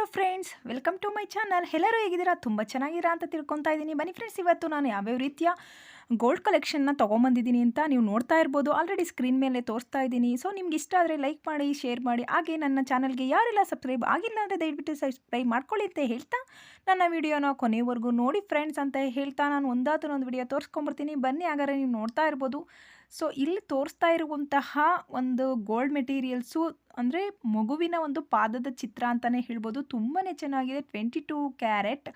Hello friends welcome to my channel ಎಲ್ಲರೂ ಹೇಗಿದ್ದೀರಾ? ತುಂಬ ಚೆನ್ನಾಗಿರಾ ಅಂತ ತಿಳ್ಕೊತಾ ಇದ್ದೀನಿ. ಬನ್ನಿ ಫ್ರೆಂಡ್ಸ್ ಇವತ್ತು ನಾನು ಯಾವ್ಯಾವ ರೀತಿಯ ಗೋಲ್ಡ್ ಕಲೆಕ್ಷನ್ನ ತೊಗೊಂಬಂದಿದ್ದೀನಿ ಅಂತ ನೀವು ನೋಡ್ತಾ ಇರ್ಬೋದು. ಆಲ್ರೆಡಿ ಸ್ಕ್ರೀನ್ ಮೇಲೆ ತೋರಿಸ್ತಾ ಇದ್ದೀನಿ. ಸೊ ನಿಮ್ಗೆ ಇಷ್ಟ ಆದರೆ ಲೈಕ್ ಮಾಡಿ ಶೇರ್ ಮಾಡಿ. ಹಾಗೆ ನನ್ನ ಚಾನಲ್ಗೆ ಯಾರೆಲ್ಲ ಸಬ್ಸ್ಕ್ರೈಬ್ ಆಗಿಲ್ಲ ಅಂದರೆ ದಯವಿಟ್ಟು ಸಬ್ಸ್ಕ್ರೈಬ್ ಮಾಡ್ಕೊಳ್ಳಿ ಅಂತ ಹೇಳ್ತಾ ನನ್ನ ವಿಡಿಯೋನ ಕೊನೆವರೆಗೂ ನೋಡಿ ಫ್ರೆಂಡ್ಸ್ ಅಂತ ಹೇಳ್ತಾ ನಾನು ಒಂದಾದ್ರೂ ಒಂದು ವಿಡಿಯೋ ತೋರಿಸ್ಕೊಂಬರ್ತೀನಿ ಬನ್ನಿ ಹಾಗಾದ್ರೆ ನೀವು ನೋಡ್ತಾ ಇರ್ಬೋದು. ಸೊ ಇಲ್ಲಿ ತೋರಿಸ್ತಾ ಇರುವಂತಹ ಒಂದು ಗೋಲ್ಡ್ ಮೆಟೀರಿಯಲ್ಸು ಅಂದರೆ ಮಗುವಿನ ಒಂದು ಪಾದದ ಚಿತ್ರ ಅಂತಲೇ ಹೇಳ್ಬೋದು. ತುಂಬಾ ಚೆನ್ನಾಗಿದೆ. Twenty two carat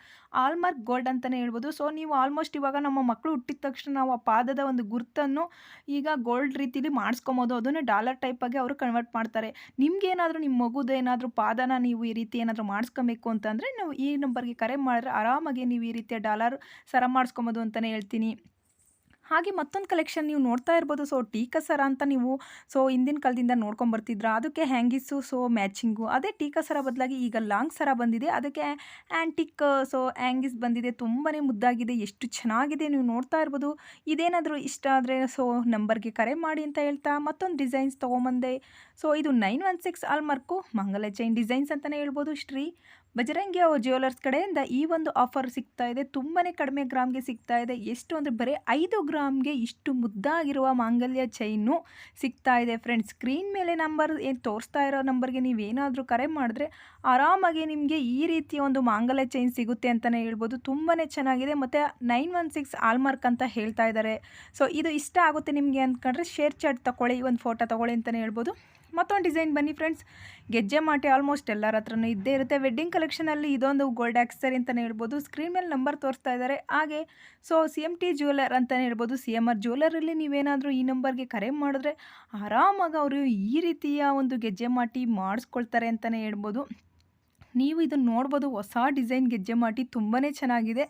hallmark gold ಅಂತಲೇ ಹೇಳ್ಬೋದು. ಸೊ ನೀವು ಆಲ್ಮೋಸ್ಟ್ ಇವಾಗ ನಮ್ಮ ಮಕ್ಕಳು ಹುಟ್ಟಿದ ತಕ್ಷಣ ನಾವು ಆ ಪಾದದ ಒಂದು ಗುರುತನ್ನು ಈಗ ಗೋಲ್ಡ್ ರೀತಿಲಿ ಮಾಡಿಸ್ಕೊಬೋದು. ಅದನ್ನು ಡಾಲರ್ ಟೈಪಾಗಿ ಅವರು ಕನ್ವರ್ಟ್ ಮಾಡ್ತಾರೆ. ನಿಮ್ಗೇನಾದರೂ ನಿಮ್ಮ ಮಗುದೇನಾದರೂ ಪಾದನ ನೀವು ಈ ರೀತಿ ಏನಾದರೂ ಮಾಡಿಸ್ಕೊಬೇಕು ಅಂತಂದರೆ, ನೀವು ಈ ನಂಬರ್ಗೆ ಕರೆ ಮಾಡಿದ್ರೆ ಆರಾಮಾಗಿ ನೀವು ಈ ರೀತಿಯ ಡಾಲರ್ ಸರ ಮಾಡಿಸ್ಕೊಬೋದು ಅಂತಲೇ ಹೇಳ್ತೀನಿ. ಹಾಗೆ ಮತ್ತೊಂದು ಕಲೆಕ್ಷನ್ ನೀವು ನೋಡ್ತಾ ಇರ್ಬೋದು. ಸೊ ಟೀಕಸರ ಅಂತ ನೀವು ಸೊ ಹಿಂದಿನ ಕಾಲದಿಂದ ನೋಡ್ಕೊಂಬರ್ತಿದ್ರ ಅದಕ್ಕೆ ಹ್ಯಾಂಗಿಸು ಸೊ ಮ್ಯಾಚಿಂಗು. ಅದೇ ಟೀಕಸರ ಬದಲಾಗಿ ಈಗ ಲಾಂಗ್ ಸರ ಬಂದಿದೆ. ಅದಕ್ಕೆ ಆ್ಯಂಟಿಕ್ ಸೊ ಹ್ಯಾಂಗಿಸ್ ಬಂದಿದೆ. ತುಂಬಾ ಮುದ್ದಾಗಿದೆ. ಎಷ್ಟು ಚೆನ್ನಾಗಿದೆ ನೀವು ನೋಡ್ತಾ ಇರ್ಬೋದು. ಇದೇನಾದರೂ ಇಷ್ಟ ಆದರೆ ಸೊ ನಂಬರ್ಗೆ ಕರೆ ಮಾಡಿ ಅಂತ ಹೇಳ್ತಾ ಮತ್ತೊಂದು ಡಿಸೈನ್ಸ್ ತೊಗೊಂಬಂದೆ. ಸೊ ಇದು ನೈನ್ ಒನ್ ಸಿಕ್ಸ್ ಆಲ್ಮಾರ್ಕು ಮಂಗಲ ಚೈನ್ ಡಿಸೈನ್ಸ್ ಅಂತಲೇ ಹೇಳ್ಬೋದು. ಶ್ರೀ ಬಜರಂಗಿ ಜ್ಯುವೆಲರ್ಸ್ ಕಡೆಯಿಂದ ಈ ಒಂದು ಆಫರ್ ಸಿಗ್ತಾ ಇದೆ. ತುಂಬಾ ಕಡಿಮೆ ಗ್ರಾಮ್ಗೆ ಸಿಗ್ತಾ ಇದೆ. ಎಷ್ಟು ಅಂದರೆ ಬರೀ ಐದು ಗ್ರಾಮ್ಗೆ ಇಷ್ಟು ಮುದ್ದಾಗಿರುವ ಮಾಂಗಲ್ಯ ಚೈನು ಸಿಗ್ತಾ ಇದೆ ಫ್ರೆಂಡ್ಸ್ ಸ್ಕ್ರೀನ್ ಮೇಲೆ ನಂಬರ್ ಏನು ತೋರಿಸ್ತಾ ಇರೋ ನಂಬರ್ಗೆ ನೀವೇನಾದರೂ ಕರೆ ಮಾಡಿದ್ರೆ ಆರಾಮಾಗಿ ನಿಮಗೆ ಈ ರೀತಿಯ ಒಂದು ಮಾಂಗಲ್ಯ ಚೈನ್ ಸಿಗುತ್ತೆ ಅಂತಲೇ ಹೇಳ್ಬೋದು. ತುಂಬಾ ಚೆನ್ನಾಗಿದೆ. ಮತ್ತು ನೈನ್ ಒನ್ ಸಿಕ್ಸ್ ಆಲ್ಮಾರ್ಕ್ ಅಂತ ಹೇಳ್ತಾ ಇದ್ದಾರೆ. ಸೊ ಇದು ಇಷ್ಟ ಆಗುತ್ತೆ ನಿಮಗೆ ಅಂದ್ಕೊಂಡ್ರೆ ಶೇರ್ ಚಾಟ್ ತಗೊಳ್ಳಿ ಒಂದು ಫೋಟೋ ತೊಗೊಳ್ಳಿ ಅಂತಲೇ ಹೇಳ್ಬೋದು. ಮತ್ತೊಂದು ಡಿಸೈನ್ ಬನ್ನಿ ಫ್ರೆಂಡ್ಸ್. ಗೆಜ್ಜೆ ಮಾಟೆ ಆಲ್ಮೋಸ್ಟ್ ಎಲ್ಲರ ಹತ್ರನೂ ಇದ್ದೇ ಇರುತ್ತೆ. ವೆಡ್ಡಿಂಗ್ ಕಲೆಕ್ಷನಲ್ಲಿ ಇದೊಂದು ಗೋಲ್ಡ್ ಆಕ್ಸರಿ ಅಂತಲೇ ಹೇಳ್ಬೋದು. ಸ್ಕ್ರೀನ್ ಮೇಲೆ ನಂಬರ್ ತೋರಿಸ್ತಾ ಇದ್ದಾರೆ. ಹಾಗೆ so C M T jeweller ಅಂತಲೇ ಹೇಳ್ಬೋದು. ಸಿ ಎಂ ಆರ್ ಜ್ಯುವೆಲರಲ್ಲಿ ನೀವೇನಾದರೂ ಈ ನಂಬರ್ಗೆ ಕರೆ ಮಾಡಿದ್ರೆ ಆರಾಮಾಗಿ ಅವರು ಈ ರೀತಿಯ ಒಂದು ಗೆಜ್ಜೆ ಮಾಟಿ ಮಾಡಿಸ್ಕೊಳ್ತಾರೆ ಅಂತಲೇ ಹೇಳ್ಬೋದು. ನೀವು ಇದನ್ನು ನೋಡ್ಬೋದು, ಹೊಸ ಡಿಸೈನ್ ಗೆಜ್ಜೆ ಮಾಟಿ ತುಂಬಾ ಚೆನ್ನಾಗಿದೆ.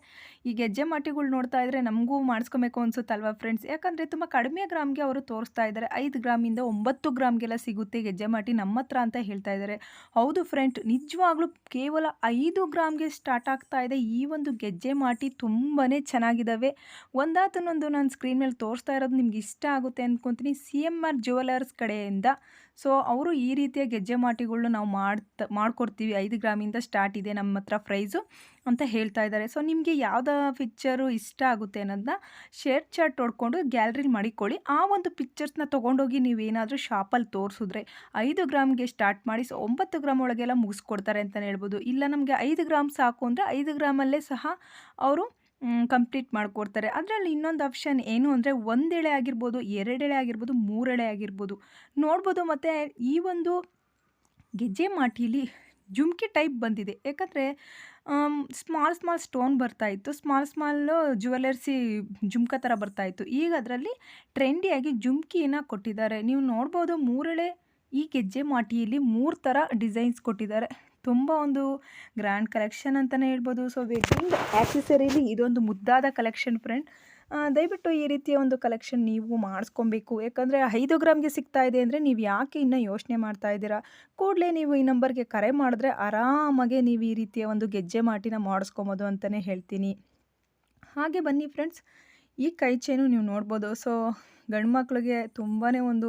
ಈ ಗೆಜ್ಜೆ ಮಾಟಿಗಳು ನೋಡ್ತಾ ಇದ್ದರೆ ನಮಗೂ ಮಾಡಿಸ್ಕೊಬೇಕು ಅನ್ಸುತ್ತಲ್ವಾ ಫ್ರೆಂಡ್ಸ್? ಯಾಕಂದರೆ ತುಂಬ ಕಡಿಮೆ ಗ್ರಾಮ್ಗೆ ಅವರು ತೋರಿಸ್ತಾ ಇದ್ದಾರೆ ಐದು ಗ್ರಾಮಿಂದ ಒಂಬತ್ತು ಗ್ರಾಮ್ಗೆಲ್ಲ ಸಿಗುತ್ತೆ ಗೆಜ್ಜೆ ಮಾಟಿ ನಮ್ಮ ಹತ್ರ ಅಂತ ಹೇಳ್ತಾ ಇದ್ದಾರೆ ಹೌದು ಫ್ರೆಂಡ್, ನಿಜವಾಗ್ಲೂ ಕೇವಲ ಐದು ಗ್ರಾಮ್ಗೆ ಸ್ಟಾರ್ಟ್ ಆಗ್ತಾ ಇದೆ ಈ ಒಂದು ಗೆಜ್ಜೆ ಮಾಟಿ ತುಂಬಾ ಚೆನ್ನಾಗಿದ್ದಾವೆ ಒಂದಾತನೊಂದು ನಾನು ಸ್ಕ್ರೀನ್ ಮೇಲೆ ತೋರಿಸ್ತಾ ಇರೋದು ನಿಮ್ಗೆ ಇಷ್ಟ ಆಗುತ್ತೆ ಅಂದ್ಕೊತೀನಿ ಸಿ ಎಂ ಆರ್ ಜ್ಯುವೆಲರ್ಸ್ ಕಡೆಯಿಂದ ಸೊ, ಅವರು ಈ ರೀತಿಯ ಗೆಜ್ಜೆ ಮಾಟಿಗಳನ್ನ ನಾವು ಮಾಡ್ತಾ, ಮಾಡ್ಕೊಡ್ತೀವಿ. ಐದು ಗ್ರಾಮಿಂದ ಸ್ಟಾರ್ಟ್ ಇದೆ ನಮ್ಮ ಹತ್ರ ಪ್ರೈಸು ಅಂತ ಹೇಳ್ತಾ ಇದ್ದಾರೆ. ಸೊ, ನಿಮಗೆ ಯಾವ್ದು ಪಿಕ್ಚರು ಇಷ್ಟ ಆಗುತ್ತೆ ಅನ್ನೋದನ್ನ ಶೇರ್ ಚಾರ್ಟ್ ಹೊಡ್ಕೊಂಡು ಗ್ಯಾಲರಿ ಮಾಡಿಕೊಳ್ಳಿ. ಆ ಒಂದು ಪಿಕ್ಚರ್ಸ್ನ ತೊಗೊಂಡೋಗಿ ನೀವೇನಾದರೂ ಶಾಪಲ್ಲಿ ತೋರಿಸಿದ್ರೆ ಐದು ಗ್ರಾಮ್ಗೆ ಸ್ಟಾರ್ಟ್ ಮಾಡಿ, ಸೊ, ಒಂಬತ್ತು ಗ್ರಾಮ್ ಒಳಗೆಲ್ಲ ಮುಗಿಸ್ಕೊಡ್ತಾರೆ ಅಂತಲೇ ಹೇಳ್ಬೋದು. ಇಲ್ಲ, ನಮಗೆ ಐದು ಗ್ರಾಮ್ ಸಾಕು ಅಂದರೆ ಐದು ಗ್ರಾಮಲ್ಲೇ ಸಹ ಅವರು ಕಂಪ್ಲೀಟ್ ಮಾಡಿಕೊಡ್ತಾರೆ. ಅದರಲ್ಲಿ ಇನ್ನೊಂದು ಆಪ್ಷನ್ ಏನು ಅಂದರೆ ಒಂದೆಳೆ ಆಗಿರ್ಬೋದು ಎರಡೆಳೆ ಆಗಿರ್ಬೋದು ಮೂರೆಳೆ ಆಗಿರ್ಬೋದು. ನೋಡ್ಬೋದು ಮತ್ತು ಈ ಒಂದು ಗೆಜ್ಜೆ ಮಾಟಿಲಿ ಜುಮ್ಕಿ ಟೈಪ್ ಬಂದಿದೆ. ಯಾಕಂದರೆ ಸ್ಮಾಲ್ ಸ್ಮಾಲ್ ಸ್ಟೋನ್ ಬರ್ತಾಯಿತ್ತು ಸ್ಮಾಲ್ ಸ್ಮಾಲ್ ಜ್ಯುವೆಲರ್ಸಿ ಜುಮ್ಕ ಥರ ಬರ್ತಾಯಿತ್ತು ಈಗ ಅದರಲ್ಲಿ ಟ್ರೆಂಡಿಯಾಗಿ ಜುಮ್ಕಿನ ಕೊಟ್ಟಿದ್ದಾರೆ. ನೀವು ನೋಡ್ಬೋದು ಮೂರೆಳೆ ಈ ಗೆಜ್ಜೆ ಮಾಟಿಯಲ್ಲಿ ಮೂರು ಥರ ಡಿಸೈನ್ಸ್ ಕೊಟ್ಟಿದ್ದಾರೆ. ತುಂಬ ಒಂದು ಗ್ರ್ಯಾಂಡ್ ಕಲೆಕ್ಷನ್ ಅಂತಲೇ ಹೇಳ್ಬೋದು. ಸೊ ವೆಡ್ಡಿಂಗ್ ಆ್ಯಕ್ಸೆಸರೀಲಿ ಇದೊಂದು ಮುದ್ದಾದ ಕಲೆಕ್ಷನ್ ಫ್ರೆಂಡ್ ದಯವಿಟ್ಟು ಈ ರೀತಿಯ ಒಂದು ಕಲೆಕ್ಷನ್ ನೀವು ಮಾಡಿಸ್ಕೊಬೇಕು. ಯಾಕಂದರೆ ಐದು ಗ್ರಾಮ್ಗೆ ಸಿಗ್ತಾ ಇದೆ ಅಂದರೆ ನೀವು ಯಾಕೆ ಇನ್ನೂ ಯೋಚನೆ ಮಾಡ್ತಾ ಇದ್ದೀರಾ? ಕೂಡಲೇ ನೀವು ಈ ನಂಬರ್ಗೆ ಕರೆ ಮಾಡಿದ್ರೆ ಆರಾಮಾಗೆ ನೀವು ಈ ರೀತಿಯ ಒಂದು ಗೆಜ್ಜೆ ಮಾಟಿನ ಮಾಡಿಸ್ಕೊಬೋದು ಅಂತಲೇ ಹೇಳ್ತೀನಿ. ಹಾಗೆ ಬನ್ನಿ ಫ್ರೆಂಡ್ಸ್ ಈ ಕೈ ಚೈನು ನೀವು ನೋಡ್ಬೋದು. ಸೊ, ಗಂಡು ಮಕ್ಳಿಗೆ ತುಂಬಾ ಒಂದು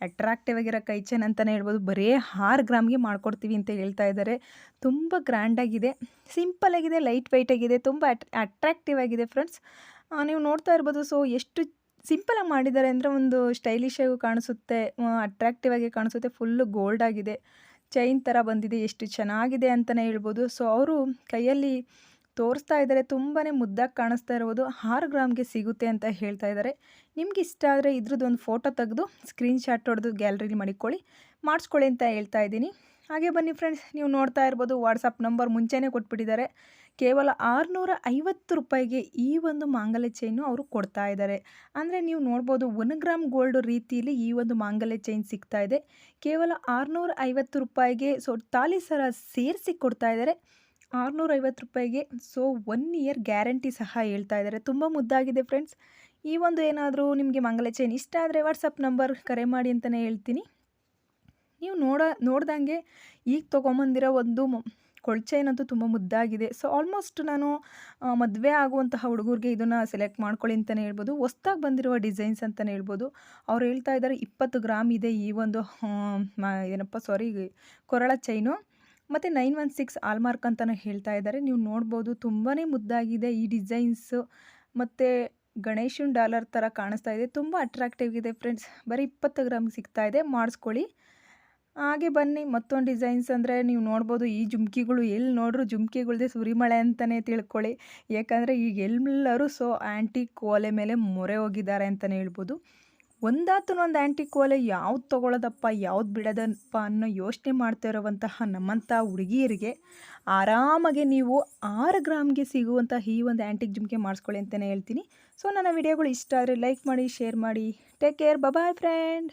ಅಟ್ರಾಕ್ಟಿವ್ ಆಗಿರೋ ಕೈ ಚೈನ್ ಅಂತಲೇ ಹೇಳ್ಬೋದು. ಬರೀ ಆರು ಗ್ರಾಮ್ಗೆ ಮಾಡ್ಕೊಡ್ತೀವಿ ಅಂತ ಹೇಳ್ತಾ ಇದ್ದಾರೆ. ತುಂಬ ಗ್ರ್ಯಾಂಡಾಗಿದೆ ಸಿಂಪಲಾಗಿದೆ ಲೈಟ್ ವೆಯ್ಟಾಗಿದೆ ತುಂಬ ಅಟ್ ಅಟ್ರಾಕ್ಟಿವ್ ಆಗಿದೆ ಫ್ರೆಂಡ್ಸ್ ನೀವು ನೋಡ್ತಾ ಇರ್ಬೋದು. ಸೊ, ಎಷ್ಟು ಸಿಂಪಲಾಗಿ ಮಾಡಿದ್ದಾರೆ ಅಂದರೆ ಒಂದು ಸ್ಟೈಲಿಶ್ ಕಾಣಿಸುತ್ತೆ ಅಟ್ರಾಕ್ಟಿವ್ ಆಗಿ ಕಾಣಿಸುತ್ತೆ ಫುಲ್ಲು ಗೋಲ್ಡ್ ಆಗಿದೆ. ಚೈನ್ ಥರ ಬಂದಿದೆ, ಎಷ್ಟು ಚೆನ್ನಾಗಿದೆ ಅಂತಲೇ ಹೇಳ್ಬೋದು. ಸೊ, ಅವರು ಕೈಯಲ್ಲಿ ತೋರಿಸ್ತಾ ಇದ್ದಾರೆ ತುಂಬಾ ಮುದ್ದಾಗಿ ಕಾಣಿಸ್ತಾ ಇರೋದು ಆರು ಗ್ರಾಮ್ಗೆ ಸಿಗುತ್ತೆ ಅಂತ ಹೇಳ್ತಾ ಇದ್ದಾರೆ. ನಿಮ್ಗೆ ಇಷ್ಟ ಆದರೆ ಇದ್ರದ್ದು ಒಂದು ಫೋಟೋ ತೆಗೆದು ಸ್ಕ್ರೀನ್ ಶಾಟ್ ಹೊಡೆದು ಗ್ಯಾಲರಿಲಿ ಮಾಡಿಕೊಳ್ಳಿ, ಮಾಡಿಸ್ಕೊಳ್ಳಿ ಅಂತ ಹೇಳ್ತಾ ಇದ್ದೀನಿ. ಹಾಗೆ ಬನ್ನಿ ಫ್ರೆಂಡ್ಸ್ ನೀವು ನೋಡ್ತಾ ಇರ್ಬೋದು ವಾಟ್ಸಪ್ ನಂಬರ್ ಮುಂಚೆನೇ ಕೊಟ್ಬಿಟ್ಟಿದ್ದಾರೆ. ಕೇವಲ ಆರುನೂರ ಐವತ್ತು ರೂಪಾಯಿಗೆ ಈ ಒಂದು ಮಾಂಗಲ್ಯ ಚೈನು ಅವರು ಕೊಡ್ತಾ ಇದ್ದಾರೆ. ಅಂದರೆ ನೀವು ನೋಡ್ಬೋದು ಒನ್ ಗ್ರಾಮ್ ಗೋಲ್ಡ್ ರೀತಿಯಲ್ಲಿ ಈ ಒಂದು ಮಾಂಗಲ್ಯ ಚೈನ್ ಸಿಗ್ತಾ ಇದೆ. ಕೇವಲ ಆರುನೂರ ಐವತ್ತು ರೂಪಾಯಿಗೆ ಸೊ ತಾಲಿ ಸರ ಸೇರಿಸಿ ಕೊಡ್ತಾ ಇದ್ದಾರೆ. ಆರುನೂರ ಐವತ್ತು ರೂಪಾಯಿಗೆ ಸೊ ಒನ್ ಇಯರ್ ಗ್ಯಾರಂಟಿ ಸಹ ಹೇಳ್ತಾ ಇದ್ದಾರೆ. ತುಂಬ ಮುದ್ದಾಗಿದೆ ಫ್ರೆಂಡ್ಸ್. ಈ ಒಂದು ಏನಾದರೂ ನಿಮಗೆ ಮಂಗಲ ಚೈನ್ ಇಷ್ಟ ಆದರೆ ವಾಟ್ಸಪ್ ನಂಬರ್ ಕರೆ ಮಾಡಿ ಅಂತಲೇ ಹೇಳ್ತೀನಿ. ನೀವು ನೋಡ, ನೋಡ್ದಂಗೆ ಈಗ ತೊಗೊಂಬಂದಿರೋ ಒಂದು ಕೊಳ್ಚೈನ್ ಅಂತೂ ತುಂಬ ಮುದ್ದಾಗಿದೆ. ಸೊ ಆಲ್ಮೋಸ್ಟ್ ನಾನು ಮದುವೆ ಆಗುವಂತಹ ಹುಡುಗರಿಗೆ ಇದನ್ನು ಸೆಲೆಕ್ಟ್ ಮಾಡ್ಕೊಳ್ಳಿ ಅಂತಲೇ ಹೇಳ್ಬೋದು. ಹೊಸ್ದಾಗಿ ಬಂದಿರುವ ಡಿಸೈನ್ಸ್ ಅಂತಲೇ ಹೇಳ್ಬೋದು. ಅವ್ರು ಹೇಳ್ತಾ ಇದ್ದಾರೆ ಇಪ್ಪತ್ತು ಗ್ರಾಮ್ ಇದೆ ಈ ಒಂದು ಏನಪ್ಪ ಸಾರಿ ಕೊರಳ ಚೈನು. ಮತ್ತು ನೈನ್ ಒನ್ ಸಿಕ್ಸ್ ಆಲ್ಮಾರ್ಕ್ ಅಂತಲೂ ಹೇಳ್ತಾ ಇದ್ದಾರೆ. ನೀವು ನೋಡ್ಬೋದು ತುಂಬಾ ಮುದ್ದಾಗಿದೆ ಈ ಡಿಸೈನ್ಸು. ಮತ್ತು ಗಣೇಶನ ಡಾಲರ್ ಥರ ಕಾಣಿಸ್ತಾ ಇದೆ. ತುಂಬ ಅಟ್ರಾಕ್ಟಿವ್ ಇದೆ ಫ್ರೆಂಡ್ಸ್ ಬರೀ ಇಪ್ಪತ್ತು ಗ್ರಾಮ್ ಸಿಗ್ತಾ ಇದೆ. ಮಾಡಿಸ್ಕೊಳ್ಳಿ. ಹಾಗೆ ಬನ್ನಿ, ಮತ್ತೊಂದು ಡಿಸೈನ್ಸ್ ಅಂದರೆ ನೀವು ನೋಡ್ಬೋದು, ಈ ಜುಮ್ಕಿಗಳು ಎಲ್ಲಿ ನೋಡ್ರು ಜುಮ್ಕಿಗಳ್ದೆ ಸುರಿಮಳೆ ಅಂತಲೇ ತಿಳ್ಕೊಳ್ಳಿ. ಯಾಕಂದರೆ ಈಗ ಎಲ್ಲರೂ ಸೊ ಆ್ಯಂಟಿ ಕೋಲೆ ಮೇಲೆ ಮೊರೆ ಹೋಗಿದ್ದಾರೆ ಅಂತಲೇ ಹೇಳ್ಬೋದು. ಒಂದಾತು ಒಂದು ಆ್ಯಂಟಿಕ್ ಓಲೆ ಯಾವ್ದು ತೊಗೊಳ್ಳೋದಪ್ಪ ಯಾವ್ದು ಬಿಡೋದಪ್ಪ ಅನ್ನೋ ಯೋಚನೆ ಮಾಡ್ತಾ ಇರುವಂತಹ ನಮ್ಮಂಥ ಹುಡುಗಿಯರಿಗೆ ಆರಾಮಾಗಿ ನೀವು ಆರು ಗ್ರಾಮ್ಗೆ ಸಿಗುವಂಥ ಈ ಒಂದು ಆ್ಯಂಟಿಕ್ ಜುಮ್ಕೆ ಮಾಡಿಸ್ಕೊಳ್ಳಿ ಅಂತಲೇ ಹೇಳ್ತೀನಿ. ಸೊ ನನ್ನ ವಿಡಿಯೋಗಳು ಇಷ್ಟ ಆದರೆ ಲೈಕ್ ಮಾಡಿ, ಶೇರ್ ಮಾಡಿ. Take care boy friend